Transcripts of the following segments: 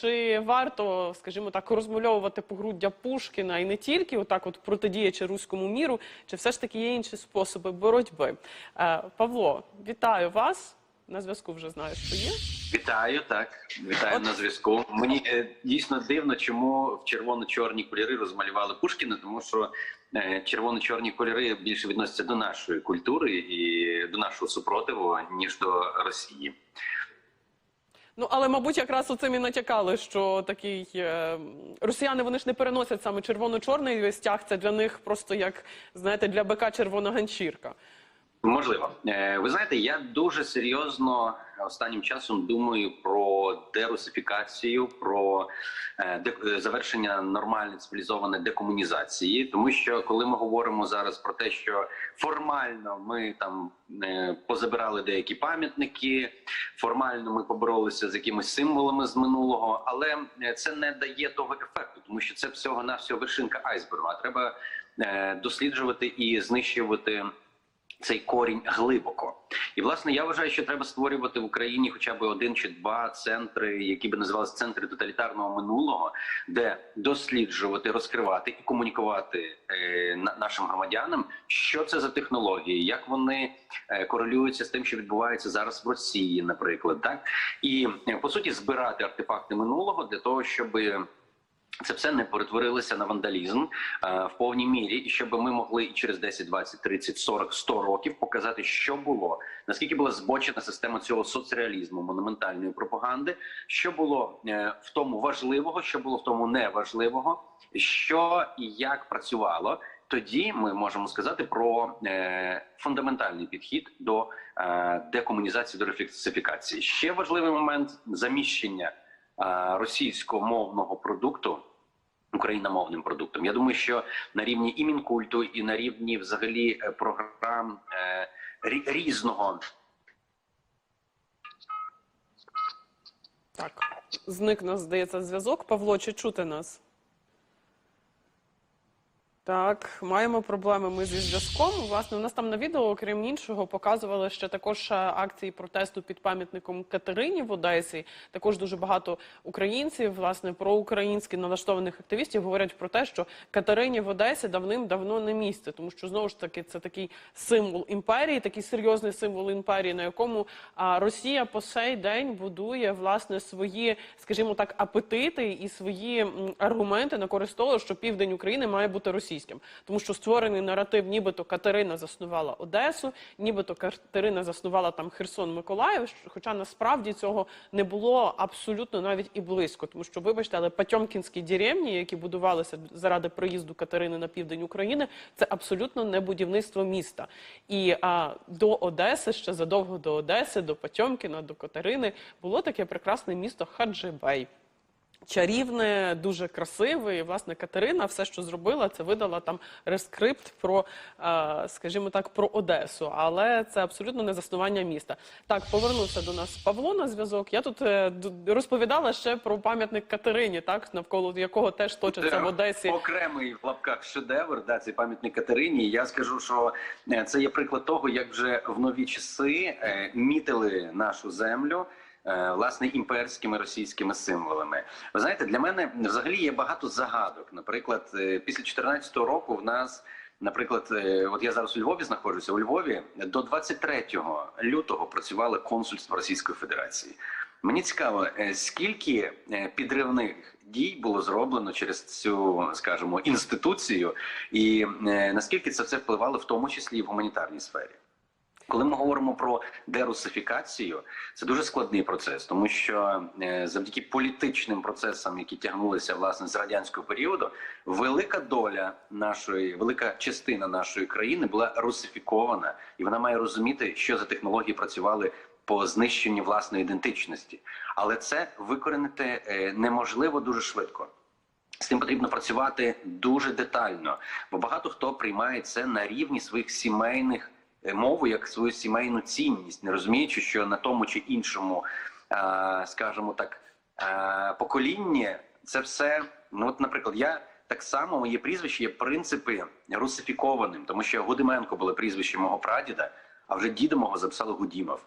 чи варто, скажімо так, розмальовувати погруддя Пушкіна і не тільки отак, от протидіячи руському міру, чи все ж таки є інші способи боротьби? Е, Павло, вітаю вас. На зв'язку вже знаю, що є. Вітаю, так вітаю От- на зв'язку. Мені е, дійсно дивно, чому в червоно-чорні кольори розмалювали Пушкіна, тому що е, червоно-чорні кольори більше відносяться до нашої культури і до нашого супротиву ніж до Росії. Ну але мабуть, якраз оцим і натякали, що такий е, росіяни вони ж не переносять саме червоно-чорний стяг. Це для них просто як знаєте, для бика червона ганчірка. Можливо, Е, ви знаєте, я дуже серйозно останнім часом думаю про дерусифікацію, про е, е, завершення нормальної цивілізованої декомунізації, тому що коли ми говоримо зараз про те, що формально ми там позабирали деякі пам'ятники, формально ми поборолися з якимись символами з минулого, але це не дає того ефекту, тому що це всього навсього вершинка айсбергу. А треба досліджувати і знищувати цей корінь глибоко. І власне я вважаю, що треба створювати в Україні хоча б один чи два центри, які би називалися центри тоталітарного минулого, де досліджувати, розкривати і комунікувати е, нашим громадянам, що це за технології, як вони е, корелюються з тим, що відбувається зараз в Росії, наприклад, так і е, по суті збирати артефакти минулого для того, щоби це все не перетворилося на вандалізм е, в повній мірі, і щоб ми могли через 10, 20, 30, 40, 100 років показати, що було, наскільки була збочена система цього соцреалізму, монументальної пропаганди, що було е, в тому важливого, що було в тому неважливого, що і як працювало. Тоді ми можемо сказати про е, фундаментальний підхід до е, декомунізації до рефлексифікації. Ще важливий момент заміщення російськомовного продукту україномовним продуктом. Я думаю, що на рівні і мінкульту, і на рівні взагалі е, програм е, різного Так, зник нас, здається, зв'язок. Павло, чи чути нас? Так, маємо проблеми ми зі зв'язком. Власне, у нас там на відео, окрім іншого, показували ще також е, акції протесту під пам'ятником Катерині в Одесі. Також дуже багато українців, власне, проукраїнськи налаштованих активістів говорять про те, що Катерині в Одесі давним-давно не місце, тому що знову ж таки це такий символ імперії, такий серйозний символ імперії, на якому Росія по сей день будує власне свої, скажімо так, апетити і свої аргументи на користь того, що південь України має бути російським, тому що створений наратив, нібито Катерина заснувала Одесу, нібито Катерина заснувала там Херсон, Миколаїв. Хоча насправді цього не було абсолютно навіть і близько, тому що, вибачте, але Патьомкінські деревні, які будувалися заради приїзду Катерини на південь України, це абсолютно не будівництво міста. І а, до Одеси, ще задовго до Одеси, до Патьомкіна, до Катерини, було таке прекрасне місто Хаджибей. Чарівне, дуже красиве. І, власне, Катерина все, що зробила, це видала там рескрипт про, е, скажімо так, про Одесу. Але це абсолютно не заснування міста. Так, повернувся до нас Павло на зв'язок. Я тут е, розповідала ще про пам'ятник Катерині, так навколо якого теж точиться в Одесі. окремий в лапках шедевр. Да, цей пам'ятник Катерині. Я скажу, що е, це є приклад того, як вже в нові часи е, мітили нашу землю. Е, Власне, імперськими російськими символами. Ви знаєте, для мене взагалі є багато загадок. Наприклад, е, після 2014 року в нас, наприклад, е, от я зараз у Львові знаходжуся. У Львові до 23 лютого працювало консульство Російської Федерації. Мені цікаво, скільки підривних дій було зроблено через цю, скажімо, інституцію, і наскільки це все впливало, в тому числі і в гуманітарній сфері. Коли ми говоримо про дерусифікацію, це дуже складний процес, тому що е, завдяки політичним процесам, які тягнулися власне з радянського періоду, велика доля нашої, велика частина нашої країни була русифікована, і вона має розуміти, що за технології працювали по знищенню власної ідентичності. Але це викоренити е, неможливо дуже швидко. З тим потрібно працювати дуже детально, бо багато хто приймає це на рівні своїх сімейних мову як свою сімейну цінність, не розуміючи, що на тому чи іншому, е, скажімо так, е, поколінні це все. Ну, от, наприклад, я так само моє прізвище є принципи русифікованим, тому що Гудименко було прізвище мого прадіда, а вже діда мого записали Гудімов.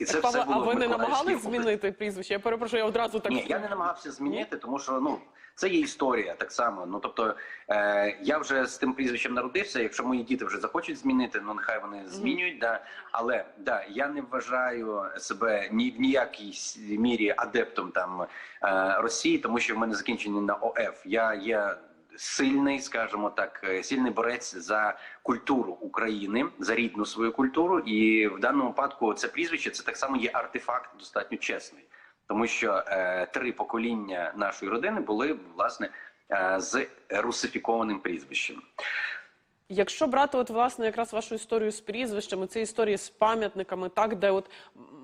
І це Так, все Павло, було а ви не області. змінити прізвище? Я перепрошую, я одразу так Ні, я не намагався змінити, тому що ну це є історія так само. Ну тобто е, я вже з тим прізвищем народився. Якщо мої діти вже захочуть змінити, ну нехай вони змінюють. Да. Але да, я не вважаю себе ні в ніякій мірі адептом там е, Росії, тому що в мене закінчення на ОФ. Я є. Сильний, скажімо так, е, сильний борець за культуру України, за рідну свою культуру, і в даному випадку це прізвище це так само є артефакт достатньо чесний тому що е, три покоління нашої родини були власне е, з русифікованим прізвищем. Якщо брати от власне якраз вашу історію з прізвищами, це історії з пам'ятниками, так де от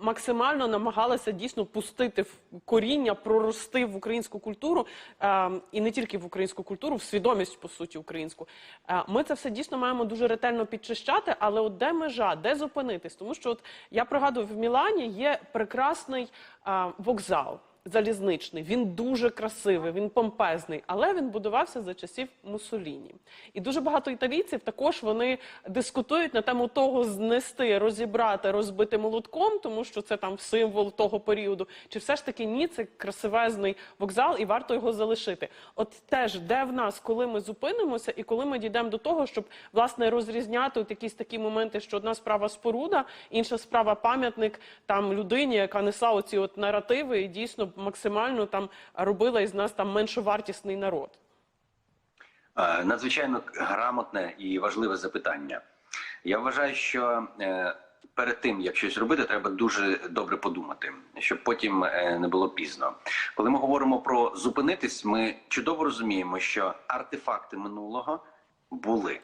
максимально намагалися дійсно пустити в коріння, прорости в українську культуру е, і не тільки в українську культуру, в свідомість по суті українську. Е, ми це все дійсно маємо дуже ретельно підчищати. Але от де межа, де зупинитись? Тому що от я пригадую, в Мілані є прекрасний е, вокзал. Залізничний, він дуже красивий, він помпезний, але він будувався за часів Муссоліні. І дуже багато італійців також вони дискутують на тему того знести, розібрати, розбити молотком, тому що це там символ того періоду. Чи все ж таки ні, це красивезний вокзал, і варто його залишити. От теж де в нас, коли ми зупинимося, і коли ми дійдемо до того, щоб власне розрізняти от якісь такі моменти, що одна справа споруда, інша справа пам'ятник там людині, яка несла оці от наративи, і дійсно максимально там робила із нас там меншовартісний народ. Е, Надзвичайно грамотне і важливе запитання. Я вважаю, що е, перед тим як щось робити, треба дуже добре подумати, щоб потім е, не було пізно. Коли ми говоримо про зупинитись, ми чудово розуміємо, що артефакти минулого були.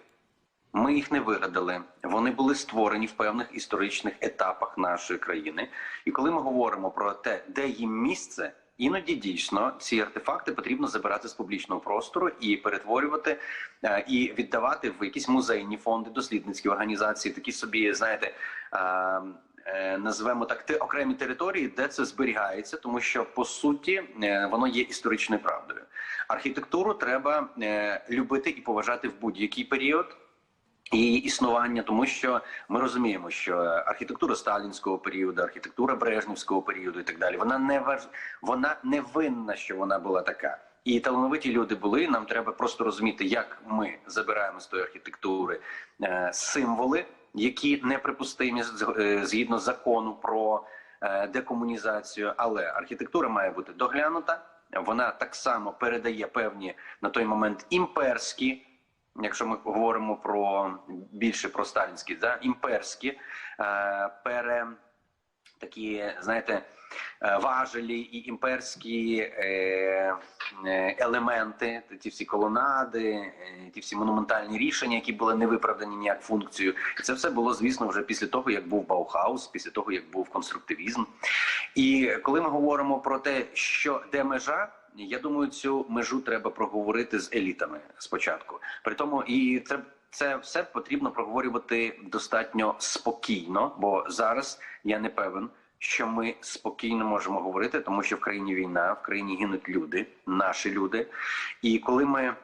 Ми їх не вигадали. Вони були створені в певних історичних етапах нашої країни. І коли ми говоримо про те, де їм місце, іноді дійсно ці артефакти потрібно забирати з публічного простору і перетворювати е, і віддавати в якісь музейні фонди, дослідницькі організації, такі собі, знаєте. е, е, Назвемо так те окремі території, де це зберігається, тому що по суті воно є історичною правдою. Архітектуру треба любити і поважати в будь-який період її існування, тому що ми розуміємо, що архітектура сталінського періоду, архітектура брежнівського періоду і так далі, вона не важ... вона не винна, що вона була така. І талановиті люди були. Нам треба просто розуміти, як ми забираємо з тої архітектури е, символи, які неприпустимі е, згідно закону про е, декомунізацію. Але архітектура має бути доглянута. Вона так само передає певні на той момент імперські якщо ми говоримо про більше про сталінські, да, імперські е, пере такі, знаєте, е, важелі і імперські е, е, елементи, ті всі колонади, е, ті всі монументальні рішення, які були не виправдані ніяк функцію. І це все було, звісно, вже після того, як був Баухаус, після того, як був конструктивізм. І коли ми говоримо про те, що де межа. Я думаю, цю межу треба проговорити з елітами спочатку. При тому, і це, це все потрібно проговорювати достатньо спокійно, бо зараз я не певен, що ми спокійно можемо говорити, тому що в країні війна, в країні гинуть люди, наші люди. І коли ми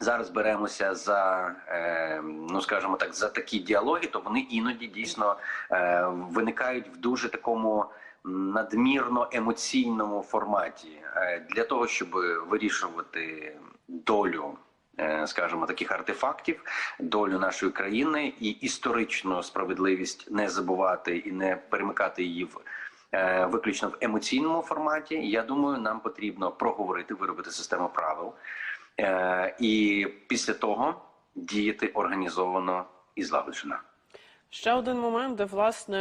зараз беремося за, е, ну скажімо так, за такі діалоги, то вони іноді дійсно е, виникають в дуже такому надмірно емоційному форматі Е, для того, щоб вирішувати долю. е, Скажімо, таких артефактів, долю нашої країни і історичну справедливість не забувати і не перемикати її в е, виключно в емоційному форматі. Я думаю, нам потрібно проговорити, виробити систему правил, і після того діяти організовано і злагоджено. Ще один момент, де власне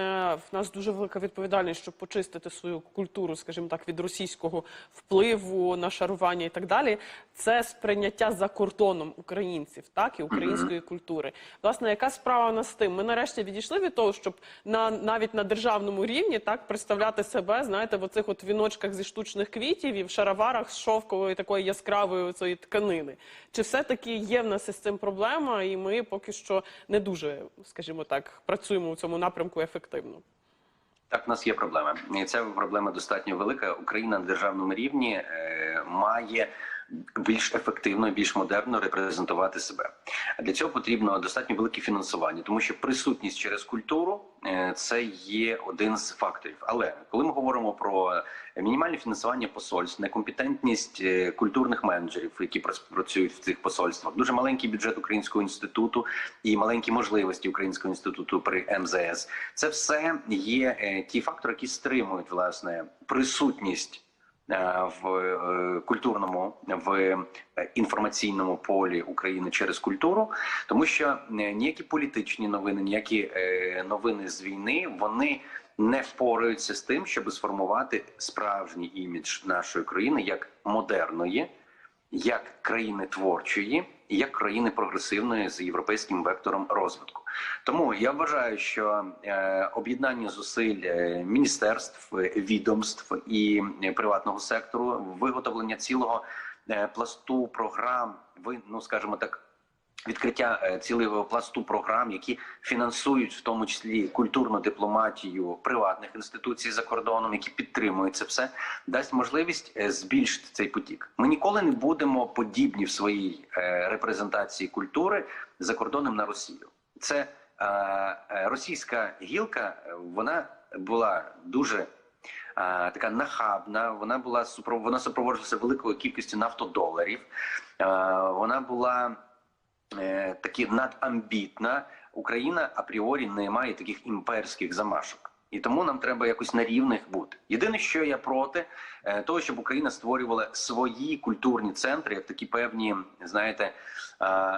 в нас дуже велика відповідальність, щоб почистити свою культуру, скажімо так, від російського впливу, нашарування і так далі. Це сприйняття за кордоном українців, так і української культури. Власне, яка справа у нас з тим? Ми нарешті відійшли від того, щоб на навіть на державному рівні так представляти себе, знаєте, в оцих от віночках зі штучних квітів і в шароварах з шовкової такої яскравої цієї тканини. Чи все таки є в нас із цим проблема, і ми поки що не дуже, скажімо так, працюємо у цьому напрямку ефективно? Так, в нас є проблема, і ця проблема достатньо велика. Україна на державному рівні е, має більш ефективно, більш модерно репрезентувати себе. А для цього потрібно достатньо велике фінансування, тому що присутність через культуру е, це є один з факторів. Але коли ми говоримо про мінімальне фінансування посольств, некомпетентність е, культурних менеджерів, які працюють в цих посольствах, дуже маленький бюджет українського інституту і маленькі можливості українського інституту при МЗС, це все є е, ті фактори, які стримують власне присутність в е, культурному в е, інформаційному полі України через культуру, тому що е, ніякі політичні новини, ніякі е, новини з війни вони не впораються з тим, щоб сформувати справжній імідж нашої країни як модерної, як країни творчої як країни прогресивної з європейським вектором розвитку. Тому я вважаю, що е, об'єднання зусиль е, міністерств, відомств і е, приватного сектору, виготовлення цілого пласту програм, ви ну скажімо так. Відкриття цілого пласту програм, які фінансують в тому числі культурну дипломатію приватних інституцій за кордоном, які підтримують це все, дасть можливість збільшити цей потік. Ми ніколи не будемо подібні в своїй репрезентації культури за кордоном на Росію. Це е, е, російська гілка, е, вона була дуже е, така нахабна. Вона була вона супроводжувалася великою кількістю нафтодоларів. Е, вона була е, таки надамбітна. Україна апріорі не має таких імперських замашок. І тому нам треба якось на рівних бути. Єдине, що я проти е, того, щоб Україна створювала свої культурні центри, як такі певні, знаєте,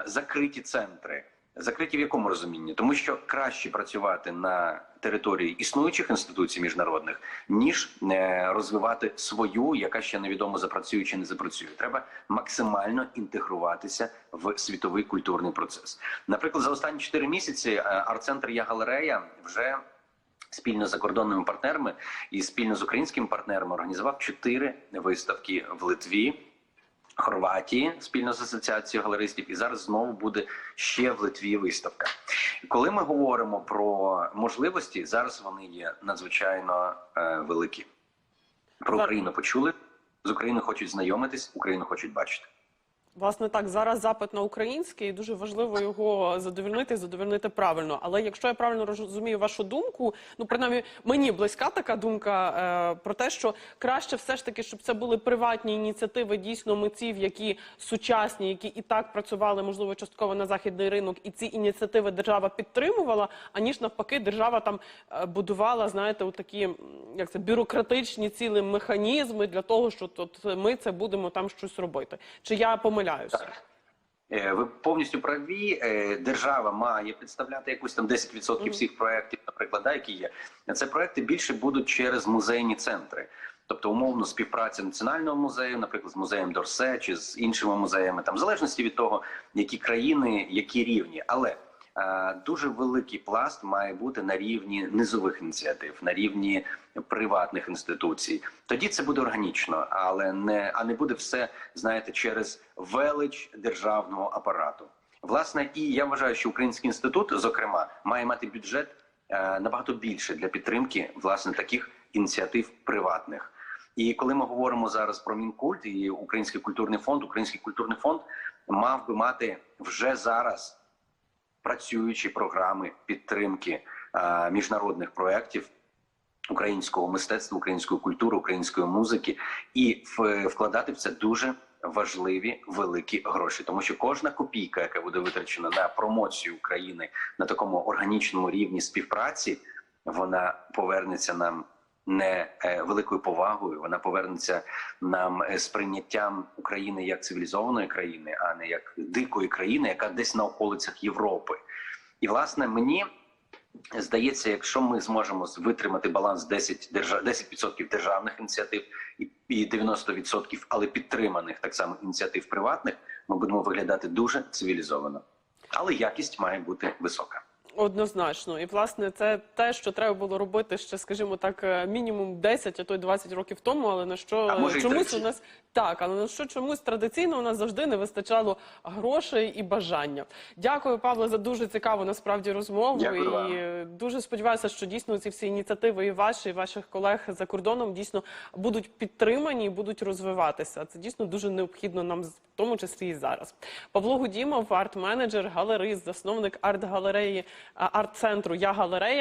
закриті центри. Закриті в якому розумінні? Тому що краще працювати на території існуючих інституцій міжнародних, ніж е, розвивати свою, яка ще невідомо запрацює чи не запрацює. Треба максимально інтегруватися в світовий культурний процес. Наприклад, за останні 4 місяці е, арт-центр Я галерея вже спільно з закордонними партнерами і спільно з українськими партнерами організував чотири виставки в Литві. Хорватії спільно з асоціацією галеристів, і зараз знову буде ще в Литві виставка. Коли ми говоримо про можливості, зараз вони є надзвичайно е, великі. Про Україну почули з Україною хочуть знайомитись, Україну хочуть бачити. Власне, так зараз запит на український, і дуже важливо його задовольнити, задовольнити правильно. Але якщо я правильно розумію вашу думку, ну принаймні мені близька така думка е, про те, що краще все ж таки, щоб це були приватні ініціативи дійсно митців, які сучасні, які і так працювали, можливо, частково на західний ринок, і ці ініціативи держава підтримувала, аніж навпаки, держава там е, будувала, знаєте, у такі як це бюрократичні цілі механізми для того, що тут ми це будемо там щось робити. Чи я помиляюся? Е, Ви повністю праві. Е, Держава має представляти якусь там 10% всіх проєктів, наприклад, да, які є. Це проекти більше будуть через музейні центри. Тобто, умовно, співпраця національного музею, наприклад, з музеєм Дорсе чи з іншими музеями, там в залежності від того, які країни, які рівні. Але дуже великий пласт має бути на рівні низових ініціатив, на рівні приватних інституцій. Тоді це буде органічно, але не а не буде все, знаєте, через велич державного апарату. Власне, і я вважаю, що Український інститут, зокрема, має мати бюджет е, набагато більше для підтримки власне таких ініціатив приватних. І коли ми говоримо зараз про мінкульт і Український культурний фонд, Український культурний фонд мав би мати вже зараз працюючі програми підтримки е, міжнародних проєктів українського мистецтва, української культури, української музики, і вкладати в це дуже важливі великі гроші, тому що кожна копійка, яка буде витрачена на промоцію України на такому органічному рівні співпраці, вона повернеться нам не е, великою повагою, вона повернеться нам е, сприйняттям України як цивілізованої країни, а не як дикої країни, яка десь на околицях Європи. І власне мені здається, якщо ми зможемо витримати баланс 10 держав 10% державних ініціатив і 90%, але підтриманих так само ініціатив приватних, ми будемо виглядати дуже цивілізовано. Але якість має бути висока. Однозначно, і власне це те, що треба було робити ще, скажімо так, е, мінімум 10, а то й 20 років тому. Але на що чомусь у нас так, але на що чомусь традиційно у нас завжди не вистачало грошей і бажання. Дякую, Павло, за дуже цікаву насправді розмову. Дякую і е, дуже сподіваюся, що дійсно ці всі ініціативи і ваші, і ваших колег за кордоном дійсно будуть підтримані і будуть розвиватися. Це дійсно дуже необхідно нам, в тому числі і зараз. Павло Гудімов, арт-менеджер, галерист, засновник арт-галереї, арт-центру Я галерея.